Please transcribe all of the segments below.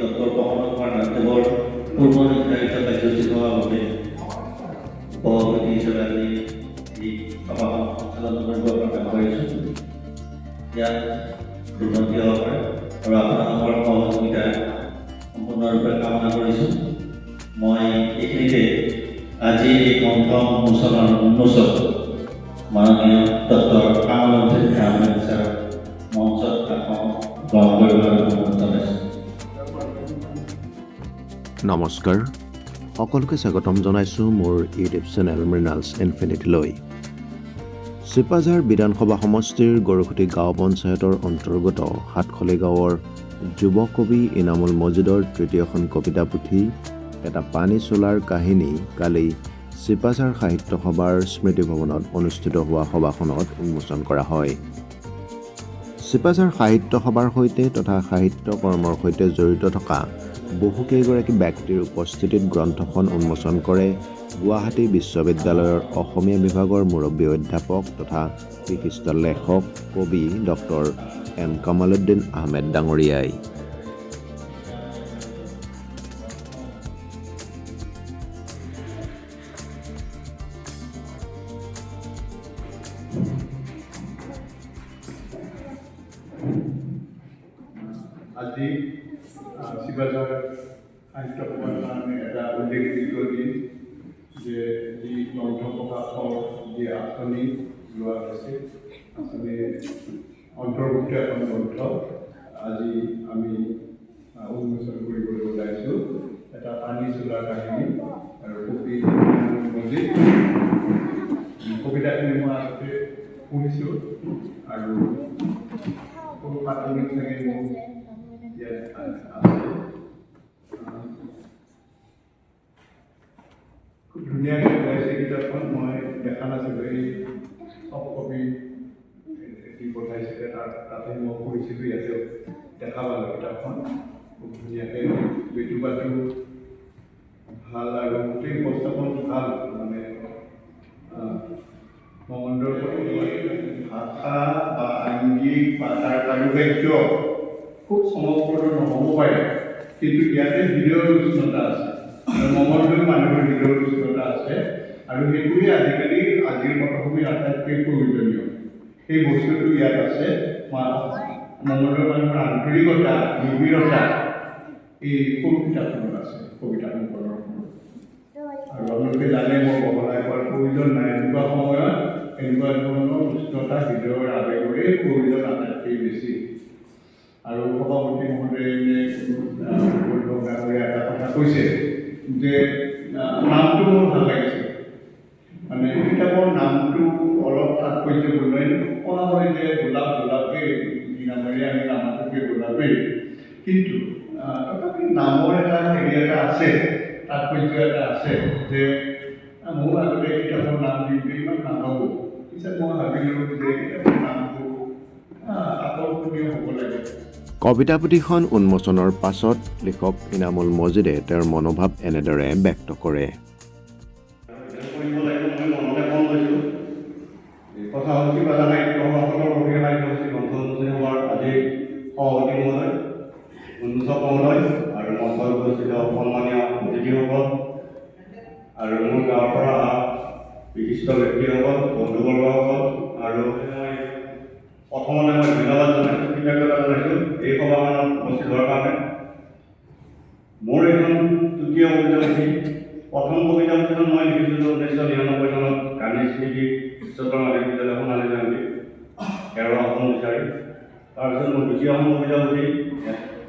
Doctor প্ৰসন্ন কুমাৰ নাথদেৱৰ পূৰ্ব নিৰ্ধাৰিত কাৰ্যসূচী হোৱাৰ বাবে সভাপতি হিচাপে আজি এই সভাখন সঞ্চালন কৰিব প্ৰকাশ কৰিছোঁ ইয়াত দুৰ্নীতি হ'ব। পাৰে আৰু আপোনালোকৰ সহযোগিতা সম্পূৰ্ণৰূপে কামনা কৰিছোঁ মই এইখিনিতে আজি এই গ্ৰন্থ উন্মোচনৰ উন্মোচক মাননীয় ডক্টৰ কামলজিৎ আহমেদ ছাৰ মঞ্চত গ্ৰহণ কৰিবলৈ নমস্কাৰ। সকলোকে স্বাগতম জনাইছোঁ মোৰ ইউটিউব চেনেল মৃণালছ ইনফিনিটিলৈ। চিপাঝাৰ বিধানসভা সমষ্টিৰ গৰুখুটি গাঁও পঞ্চায়তৰ অন্তৰ্গত সাতখলি গাঁৱৰ যুৱ কবি ইনামুল মজিদৰ তৃতীয়খন কবিতা পুথি এটা পানী চোলাৰ কাহিনী কালি চিপাঝাৰ সাহিত্য সভাৰ স্মৃতি ভৱনত অনুষ্ঠিত হোৱা সভাখনত উন্মোচন কৰা হয়। চিপাঝাৰ সাহিত্য সভাৰ সৈতে তথা সাহিত্য কৰ্মৰ সৈতে জড়িত থকা বহুকেইগৰাকী ব্যক্তিৰ উপস্থিতিত গ্ৰন্থখন উন্মোচন কৰে গুৱাহাটী বিশ্ববিদ্যালয়ৰ অসমীয়া বিভাগৰ মুৰব্বী অধ্যাপক তথা বিশিষ্ট লেখক কবি ডক্টৰ এম কামালুদ্দিন আহমেদ ডাঙৰীয়াই। সাহিত্য সভাৰ কাৰণে এটা দিন যে যি গ্ৰন্থ প্ৰকাশৰ যি আঁচনি লোৱা হৈছে আঁচনি অন্তৰ্ভুক্ত এখন গ্ৰন্থ আজি আমি উন্মোচন কৰিবলৈ ওলাইছোঁ এটা পানী চোলা কাহিনী আৰু কবি মজিদ কবিতাখিনি মই আগতে পঢ়িছোঁ আৰু সৰু প্ৰাথমিক শ্ৰেণীৰ মোৰ ইয়াত আছে খুব ধুনীয়াকৈ ওলাইছে কিতাপখন মই দেখা নাছিলোঁ এই চব কবি দি পঠাইছিলে তাত তাতে মই পঢ়িছিলোঁ ইয়াতে দেখা পালোঁ কিতাপখন খুব ধুনীয়াকৈ। বেটু বাটু ভালো আৰু গোটেই উপস্থাপনটো ভালো মানে আহ, ভাষা বা আংগিক বা তাৰ কাৰুকাৰ্য খুব চমকপ্ৰদ নহ'ব পাৰে কিন্তু ইয়াতে হৃদয়ৰ উষ্ণতা আছে। মঙ্গলদৈ মানুহৰ হৃদয়ৰ উষ্ণতা আছে আৰু সেইটোৱে আজিকালি আজিৰ পটভূমিৰ আটাইতকৈ প্ৰয়োজনীয়। সেই বস্তুটো ইয়াত আছে মঙ্গলদৈ মানুহৰ আন্তৰিকতা নিবিড়তা এই সৰু কিতাপখনত আছে কবিতা সম্পদৰ আৰু আপোনালোকে জানে মই বহলাই কোৱাৰ প্ৰয়োজন নাই। এনেকুৱা সময়ত এনেকুৱা ধৰণৰ উষ্ণতা হৃদয়ৰ আৱেগৰে প্ৰয়োজন আটাইতকৈ বেছি। আৰু সভাপতি মহোদয়ে এটা কথা কৈছে যে আহ, নামটো মোৰ ভালো লাগিছে। মানে কিতাপৰ নামটো অলপ তাৎপৰ্যপূৰ্ণ কোৱা হয় যে গোলাপ গোলাপেই নামেৰে আমি নামটোকে গোলাপেই। কিন্তু তথাপি নামৰ এটা হেৰি এটা আছে, তাৎপৰ্য এটা আছে যে মোৰ আগতে কিতাপৰ নাম দিওঁতে ইমান নাভাবোঁ। পিছত মই ভাবিলোঁ যে কিতাপৰ নামটো আকৰ্ষণীয় হ'ব লাগে। কবিতা পুথিখন উন্মোচনৰ পাছত লিখক ইনামুল মজিদে তেওঁৰ মনোভাৱ এনেদৰে ব্যক্ত কৰে। কৰিব লাগিব মই মনতে মন লৈছোঁ কথা হ'ল কিবা এটা গান্ধী স্মৃতি উচ্চতৰ মাধ্যমিক বিদ্যালয় সোণালী জয়ন্তী তেৰ আসন বিচাৰি তাৰপিছত মোৰ দ্বিতীয়খন কবিতা পুথি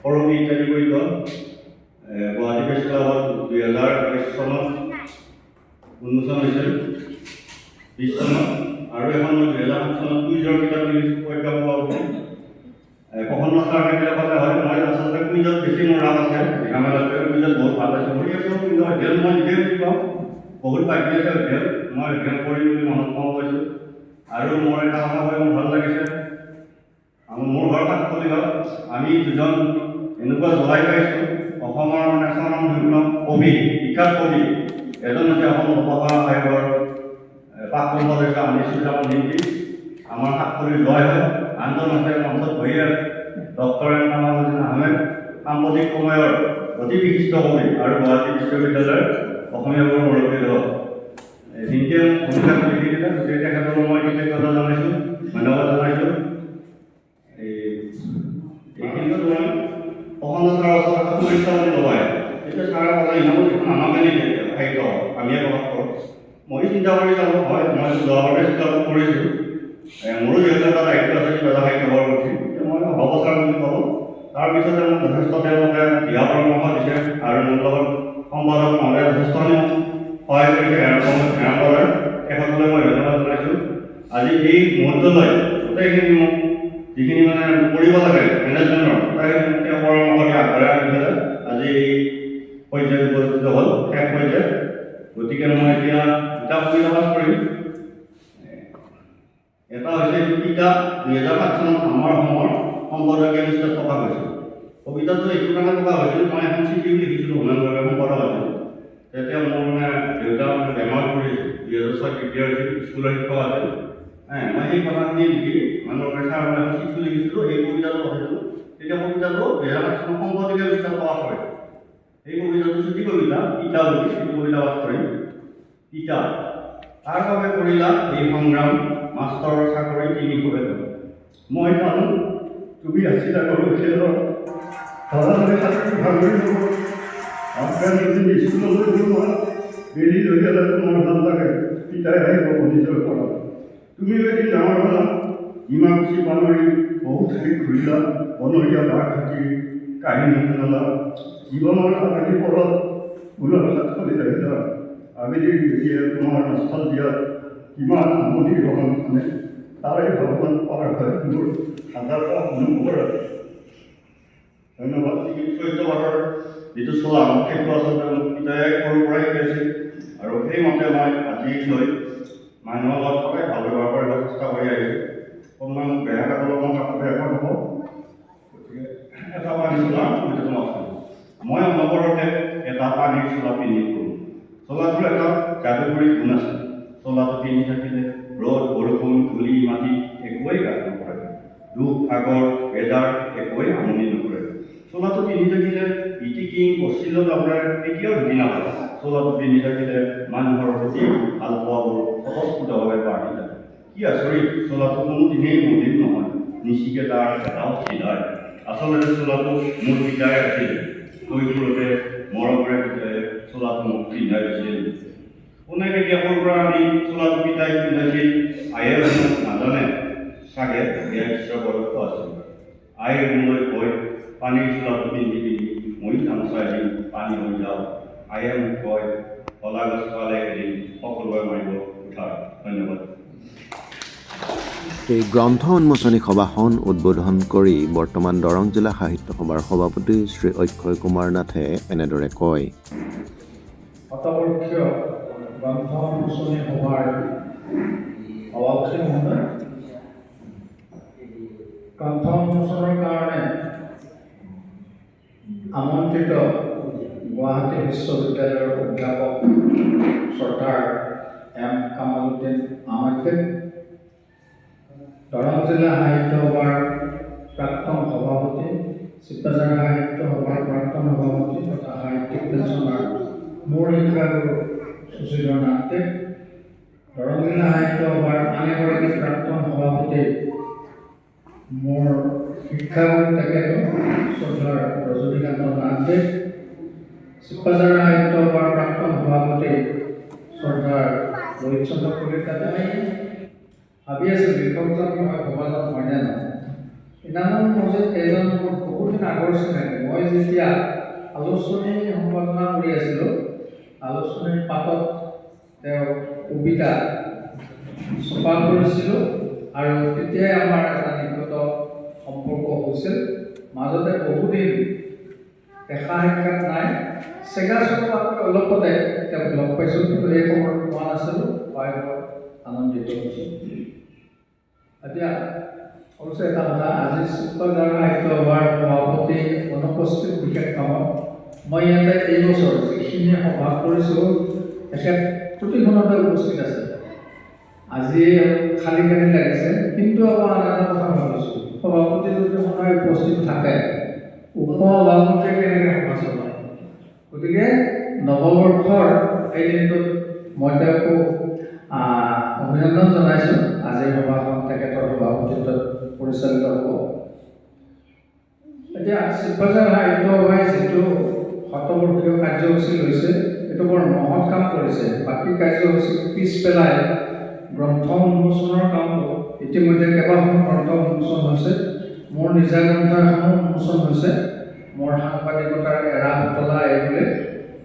সৰবী ইত্যাদি কবিত গুৱাহাটী প্ৰেছ ক্লাবত দুই হাজাৰ বাইছ চনত উন্মোচন হৈছিল বিছ চনত আৰু এখন মই দুহেজাৰ সাত চনত কুইজৰ কিতাপ লিখিছোঁ প্ৰজ্ঞা পোৱা প্ৰসন্ন ছাৰ হয়, মই আচলতে কুইজত বেছি মোৰ ৰাপ আছে। লিখামেলাতকৈ কুইজত বহুত ভালো পাইছোঁ। কৰি আছোঁ কিন্তু অধ্যয়ন মই নিজে বুজি পাওঁ। বহুত বাকী আছে অধ্যয়ন। মই অধ্যয়ন কৰিম বুলি মনত কম পাইছোঁ। আৰু মোৰ এটা কথা কৈ মোৰ ভাল লাগিছে। মোৰ ঘৰ কাঠখলি হয় আমি দুজন এনেকুৱা জ্বলাই পাইছোঁ। অসমৰ মানে স্বনামধন্য কবি বিখ্যাত কবি। এজন হৈছে অসম লোকসভা আয়োগৰ প্ৰাক্তন সদস্য আনিছুজ্জামান নিমকি আমাৰ সাতখৰি জয় হয় আনজন আছে মঞ্চত আছে ডক্টৰ এম কামালুদ্দিন আহমেদ। সাম্প্ৰতিক সময়ৰ অতি বিশিষ্ট কবি আৰু গুৱাহাটী বিশ্ববিদ্যালয়ৰ অসমীয়া মুৰব্বী হওক Yeah. গোটেইখিনি মোক যিখিনি মানে কৰিব লাগে মেনেজমেণ্টৰ গোটেইখিনি তেওঁ পৰামৰ্শ দি আগবঢ়াই আনি পেলাই আজি এই পৰ্যায়ত উপস্থিত হ'ল শেষ পৰ্যায় গতিকে মই এতিয়া দুটা কবিতা পাঠ কৰিম এটা হৈছে এইটো কিতাপ দুহেজাৰ সাত চনত আমাৰ অসমৰ সম্পাদকীয় লিষ্টত প্ৰকাশ হৈছিল কবিতাটো এইটো কাৰণে প্ৰকাশ হৈছিল মই এখন চিঠিও লিখিছিলোঁ হোমেনবাবে সম্পাদক আছিলোঁ তেতিয়া মোৰ মানে দেউতা মানে বেমাৰ পৰি আছিল দুহেজাৰ ছয় তৃতীয় হৈছিল স্কুলৰ শিক্ষক আছিল হ্যাঁ মই সেই কথাখিনি লিখি মানুহৰ মানে এখন লিখিছিলোঁ এই পঢ়িছিলোঁ তেতিয়া কবিতাটো দুহেজাৰ সাত চনত সম্পাদকীয় লিষ্টত প্ৰকাশ কৰে এই কবিতাটো চুটি কবিতা? পিতা বুলি সেইটো কবিতা পাঠ কৰিম পিতা তাৰ বাবে কৰিলা এই সংগ্ৰাম মাষ্টৰৰ চাকৰি তিনি কৰিলোঁ মই পালোঁ তুমি আছিলা কৰোঁ খেলৰ সদায় চাকৰি ভাগৰি নগ'ল আপোনাৰ যদি স্কুললৈ যোৱা বেলি লৈ গ'লে তোমাৰ ভালো লাগে। পিতাই আহিব নিজৰ পৰা তুমি এদিন ডাঙৰ হ'লা ইমানচি বানৰী বহুত ঠাইত ঘূৰিলা বনৰীয়া বাঘ হাতী কাহিনী শুনালা জীৱনৰ আগিৰ পৰত পুনৰ চলি থাকিলা আবেলি যেতিয়া তোমাৰ নষ্ট কিমান সামগ্ৰী গ্ৰহণ তাৰে ভগৱান পাৰ হয় মোৰ যিটো চলাম সেইটো আচলতে মোক পিতাই সৰুৰ পৰাই শিকাইছিল আৰু সেইমতে মই আজি লৈ মানুহৰ লগত সদায় ভাল ব্যৱহাৰ কৰিবলৈ চেষ্টা কৰি আহিছোঁ অকণমান বেয়া মই কাপোৰ এখন হ'ব গতিকে এটা পানী চোলা সেইটো আছোঁ মই অনবৰতে এটা পানীৰ চোলা পিন্ধি ফুৰোঁ। চোলাটোৰ এটা যাদুকৰী গুণ আছে। চোলাটো পিন্ধি থাকিলে ৰ'দ, বৰষুণ, ধূলি, মাটি একোৱেই গাত নপৰে দুখ সাগৰ বেজাৰ একোৱেই আমনি নকৰে। চোলাটো পিন্ধি থাকিলে ইটিকিং আপোনাৰ কেতিয়াও ঢুকি নাপায় চোলাটো পিন্ধি থাকিলে মানুহৰ প্ৰতি ভালো পোৱাবোৰ স্বতঃস্ফূৰ্তভাৱে বাঢ়ি যায়। কি আচৰিত চোলাটো কোনোদিনেই মলিন নহয়। নিচিকেতাৰ এটাও চিলাই আচলতে চোলাটো মোৰ পিতাই আছিল কৈশোৰতে মৰমেৰে পিতাই চোলাটো মোক পিন্ধাই দিছিল কোনে কেতিয়া পৰা আমি চোলাটো পিতাই পিন্ধাইছিল আয়ে মোক নাজানে? চাগে এয়া বিশ্বৰ বয়সটো আছিল আইৰ মোলৈ কৈ পানীৰ চোলাটো পিন্ধি পিন্ধি ময়ো গামোচাই দিম পানী হৈ যাওঁ। আয়ে মোক কয় কলা গছ পালে এদিন সকলোৱে মাৰিব উঠাৰ ধন্যবাদ। এই গ্ৰন্থ উন্মোচনী সভাখন উদ্বোধন কৰি বৰ্তমান দৰং জিলা সাহিত্য সভাৰ সভাপতি শ্ৰী অক্ষয় কুমাৰ নাথে এনেদৰে কয়। আমন্ত্ৰিত গুৱাহাটী বিশ্ববিদ্যালয়ৰ অধ্যাপক চৰ্দাৰ এম কামালুদ্দিন আহমেদ দৰং জিলা সাহিত্য সভাৰ প্ৰাক্তন সভাপতি চিপাঝাৰ সাহিত্য সভাৰ প্ৰাক্তন সভাপতি তথা সাহিত্যিক পেঞ্চনাৰ মোৰ শিক্ষাগুৰু সুশীলৰ নাথে। দৰং জিলা সাহিত্য সভাৰ আন এগৰাকী প্ৰাক্তন সভাপতি মোৰ শিক্ষাগুৰু তেখেত শ্ৰদ্ধাৰ ৰজনীকান্ত নাথদেৱ চিপাঝাৰ সাহিত্য সভাৰ প্ৰাক্তন সভাপতি শ্ৰদ্ধাৰ ৰোহিত চন্দ্ৰ কলিতা ভাবি আছোঁ লিখকজন মই ভবাজন হয় নে নহয় ইনামৰ মাজত এজন মোৰ বহুত দিন আগৰ চিনাকি। মই যেতিয়া আলোচনী সম্পাদনা কৰি আছিলোঁ, আলোচনীৰ পাতত তেওঁ কবিতা ছপা কৰিছিলোঁ আৰু তেতিয়াই আমাৰ এটা নিকট সম্পৰ্ক হৈছিল। মাজতে বহুদিন দেখা সাক্ষাৎ নাই। চেগা চপাতকৈ অলপতে তেওঁক লগ পাইছোঁ, কিন্তু এই সময়ত পোৱা নাছিলোঁ। মই আনন্দিত হৈছোঁ এতিয়া অৱশ্যে এটা কথা আজি চিত্ৰজাৰ সাহিত্য সভাৰ সভাপতি অনুপস্থিত বিশেষ কামত মই ইয়াতে এইবছৰ যিখিনি সভা কৰিছোঁ তেখেত প্ৰতিখনতে উপস্থিত আছে আজি খালী খালী লাগিছে কিন্তু আকৌ আন এটা কথা ভাবিছোঁ সভাপতি যদি সদায় উপস্থিত থাকে উপ অভাৱতে কেনেকৈ সমাজ চলায় গতিকে নৱবৰ্ষৰ এই দিনটোত মই তেওঁকো অভিনন্দন জনাইছোঁ। আজিৰ সভাখন তেখেতৰ সভাপতিত্বত পৰিচালিত হ'ব। এতিয়া শিৱবজাৰ সাহিত্য সভাই যিটো শতবৰ্ষীয় কাৰ্যসূচী লৈছে সেইটো বৰ মহৎ কাম কৰিছে। বাকী কাৰ্যসূচী পিছ পেলাই গ্ৰন্থ উন্মোচনৰ কামটো ইতিমধ্যে কেইবাখনো গ্ৰন্থ উন্মোচন হৈছে। মোৰ নিজা গ্ৰন্থ এখনও উন্মোচন হৈছে। মোৰ সাংবাদিকতাৰ এৰা সুতলা এইবোৰে।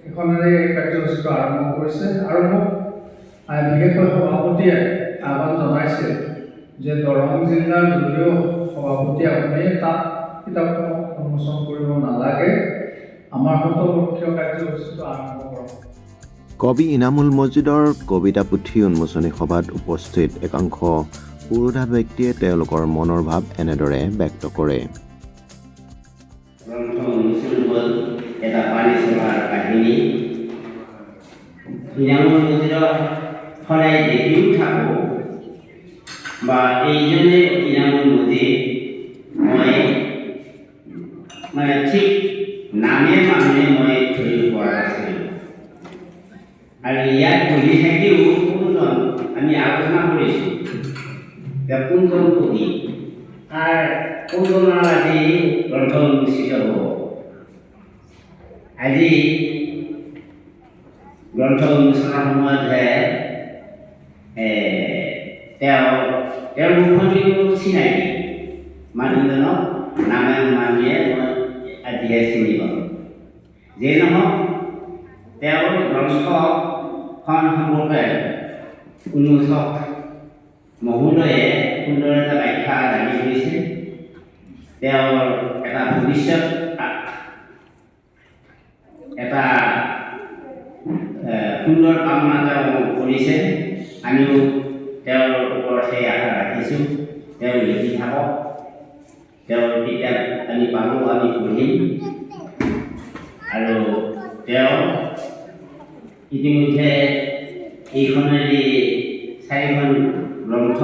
সেইখনেৰে এই কাৰ্যসূচীটো আৰম্ভ কৰিছে। আৰু মোক বিশেষকৈ সভাপতিয়ে আহ্বান জনাইছিল যে দৰং জিলাৰ যদিও সভাপতি আপুনি তাত কিতাপসমূহ উন্মোচন কৰিব নালাগে আমাৰ শতবৰ্ষীয় কাৰ্যসূচীটো আৰম্ভ কৰক। কবি ইনামুল মছজিদৰ কবিতা পুথি উন্মোচনী সভাত উপস্থিত একাংশ পুৰোধা ব্যক্তিয়ে তেওঁলোকৰ মনৰ ভাৱ এনেদৰে ব্যক্ত কৰে। এটা পানী চলাৰ কাহিনী। ইনামুল মজিদক সদায় দেখিও থাকোঁ বা এইজনে ইনামুল মজিদ মই মানে ঠিক নামে মানুহে মই ধৰিব পৰা নাছিলোঁ আৰু ইয়াত বহি থাকিও কোনজন, আমি আলোচনা কৰিছোঁ যে কোনজন কবি? তাৰ কোনজনৰ আজি গ্ৰন্থ উন্মোচিত হ'ব? আজি গ্ৰন্থ উন্মোচনৰ সময়তহে চিনাকি মানুহজনক নামে মানুহে মই আজিহে চিনি পাওঁ যিয়ে নহওক তেওঁৰ গ্ৰন্থখন সম্পৰ্কে উন্মোচক মহোদয়ে সুন্দৰ এটা ব্যাখ্যা দাঙি ধৰিছে তেওঁৰ এটা ভৱিষ্যত এটা সুন্দৰ কামনা তেওঁ কৰিছে আমিও তেওঁৰ ওপৰত সেই আশা ৰাখিছোঁ তেওঁ লিখি থাকক তেওঁৰ কিতাপ আমি পালোঁ আমি পঢ়িম আৰু তেওঁ ইতিমধ্যে এইখনেদি চাৰিখন গ্ৰন্থ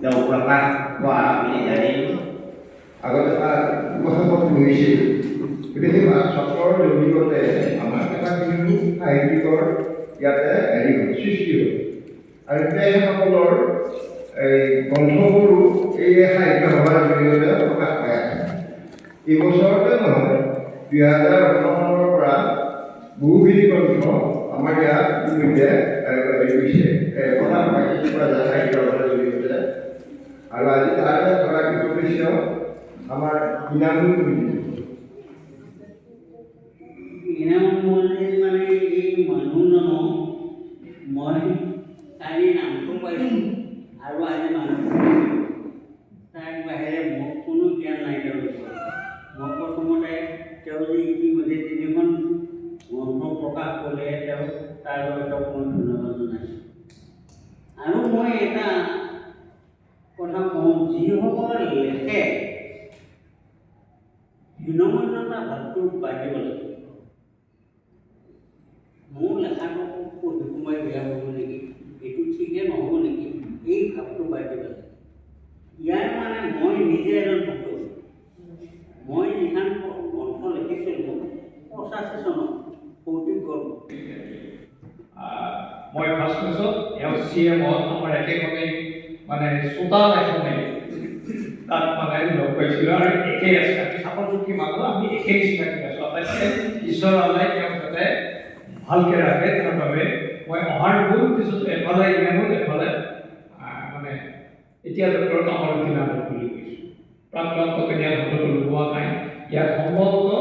তেওঁ প্ৰকাশ পোৱা বুলি জানিলোঁ আগতে উপস্থাপন কৰিছিল গতিকে সেই ছাত্ৰৰ জৰিয়তে আমাৰ এটা সাহিত্যিকৰ ইয়াতে হেৰি হ'ল, সৃষ্টি হ'ল। আৰু তেখেতসকলৰ এই গ্ৰন্থবোৰো এই সাহিত্য সভাৰ জৰিয়তে প্ৰকাশ পাই আছে। এই বছৰতে নহয় দুই হাজাৰ ওঠৰ পৰা বহুখিনি গ্ৰন্থ আমাৰ ইয়াত ইতিমধ্যে হেৰি হৈছে। সাহিত্য সভাৰ জৰিয়তে। আৰু আজি তাৰে এগৰাকী সদস্য আমাৰ ইনামুল 0 লেখে বিনমূল্যতা ভাতটো মোৰ লেখাটো পঢ়ি বেয়া হ'ব নেকি এইটো ঠিকে নহ'ব নেকি এই ভাৱটো বাদ দিব লাগে ইয়াৰ মানে মই নিজে এজন ভক্ত। মই যিখন গ্ৰন্থ লিখিছিলোঁ, পঁচাশী চনত কৌতুক গল্প। মই ফাৰ্ষ্ট চি একেখনেই মানে চোতাল এখনেই তাত মানে লগ পাইছিলোঁ আৰু একেই আছে। আমি চাপৰ চুকি মানুহ আমি চিনাকি আছোঁ। আটাইতকৈ ঈশ্বৰ আল্লাই তেওঁক যাতে ভালকৈ তাৰ বাবে মই অহাৰ বহুত পিছত এফালে ইনামত এফালে মানে এতিয়া ডক্টৰ কামৰতী নাটক বুলি কৈছোঁ। প্ৰাক্তন কটনীয়া নাটক লোৱা নাই। ইয়াত সম্ভৱতঃ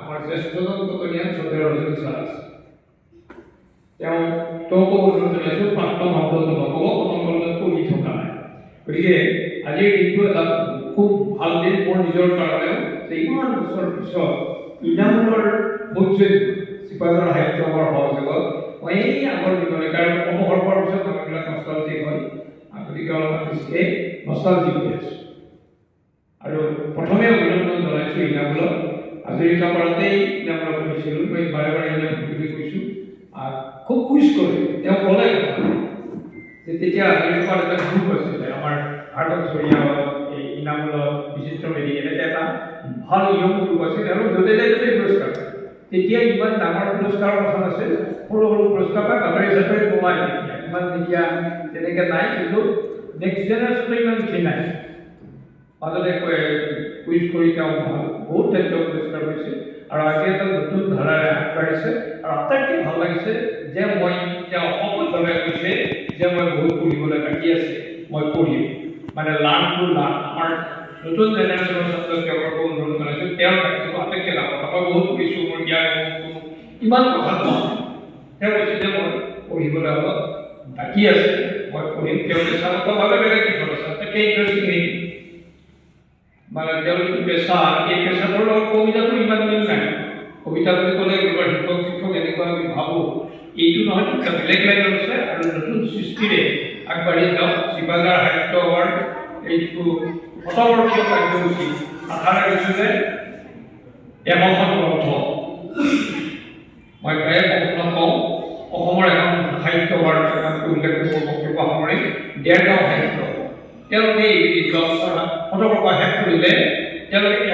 আমাৰ জ্যেষ্ঠজন কটনীয়া চন্দ্ৰ ৰজনী ছাৰ আছে। তেওঁ তেওঁকো অনুৰোধ জনাইছোঁ প্ৰাক্তন শব্দটো নক'ব প্ৰথমলৈ পঢ়ি থকা নাই। গতিকে আজিৰ দিনটো এটা খুব ভালো দিন মোৰ নিজৰ কাৰণেও। যে ইমান বছৰ পিছত ইনামূলৰ মৌৰ্যত চিপাঝাৰ সাহিত্য সভাৰ সহযোগত। মই এই আগৰ দিনলৈ, কাৰণ অৱসৰ পোৱাৰ পিছত মানুহবিলাক নষ্টালজিক হয়। গতিকে অলপমান বেছিকৈ নষ্টালজিক হৈ আছোঁ। আৰু প্ৰথমে অভিনন্দন জনাইছোঁ ইনামূলক। হাজৰিকা পাৰতেই ইনামূলক কৰিছিলোঁ মই বাৰে বাৰে ইনাম বুলি কৈছোঁ। খুব কুইজ কৰে। তেওঁ ক'লে যে তেতিয়া হাজৰিকাৰ এটা গ্ৰুপ আছিলে আমাৰ ভাৰত চৰিয়া এই ইনামূলক বিচিত্ৰ মেধি এনেকৈ এটা ভালো নিয়ম গ্ৰুপ আছিল আৰু য'তে যাই ত'তে পুৰস্কাৰ পায় তেতিয়া ইমান ডাঙৰ পুৰস্কাৰৰ কথা নাছিল সৰু সৰু পুৰস্কাৰ পায় বাতৰি চাতৰি নোলায় তেতিয়া ইমান তেতিয়া তেনেকৈ নাই কিন্তু নেক্সট জেনেৰেশ্যনে ইমান উঠি নাই মাজতে কুইজ কৰি তেওঁ ভালো বহুত ক্ষেত্ৰত পুৰস্কাৰ পাইছে আৰু আজি এটা নতুন ধাৰাৰে আগবাঢ়িছে আৰু আটাইতকৈ ভালো লাগিছে যে মই তেওঁ অসফলভাৱে কৈছে যে মই বহুত পঢ়িবলৈ বাকী আছে মই পঢ়িম মানে লাৰ্ণ টু লাৰ্ণ আমাৰ নতুন জেনেৰেশ্যনৰ ছাত্ৰ ছাত্ৰীসকলকো অনুৰোধ জনাইছোঁ তেওঁৰ ক্ষেত্ৰতো আটাইতকৈ কথা, মই বহুত পঢ়িছোঁ, মোৰ জ্ঞান ইমান কথা নহয়। তেওঁ কৈছে যে মই পঢ়িবলৈ অলপ বাকী আছে, মই পঢ়িম। তেওঁ পেছাগতভাৱে বেলেগ দিশত আছে আটাইতকৈ ইণ্টাৰেষ্টিং মানে তেওঁলোকে পেচা এই পেচাটোৰ লগত কবিতাটো ইমান মিল নাই। কবিতা বুলি ক'লে কোনোবা শিক্ষক শিক্ষক এনেকুৱা আমি ভাবোঁ। এইটো নহয় বেলেগ লাইনত আছে আৰু নতুন সৃষ্টিৰে আগবাঢ়ি যাওক। শিৱাজাৰ সাহিত্য এৱাৰ্ড এই যিটো শতবৰ্ষীয় কাৰ্যসূচী। আশা ৰাখিছোঁ যে এমখন গ্ৰন্থ মই প্ৰায়ে প্ৰশ্ন কওঁ অসমৰ এখন সাহিত্য এৱাৰ্ড উল্লেখ কৰিব বক্তব্য সামৰি ডেৰগাঁও সাহিত্য। তেওঁলোকে এই দহ শতবৰ্ষ শেষ কৰিলে তেওঁলোকে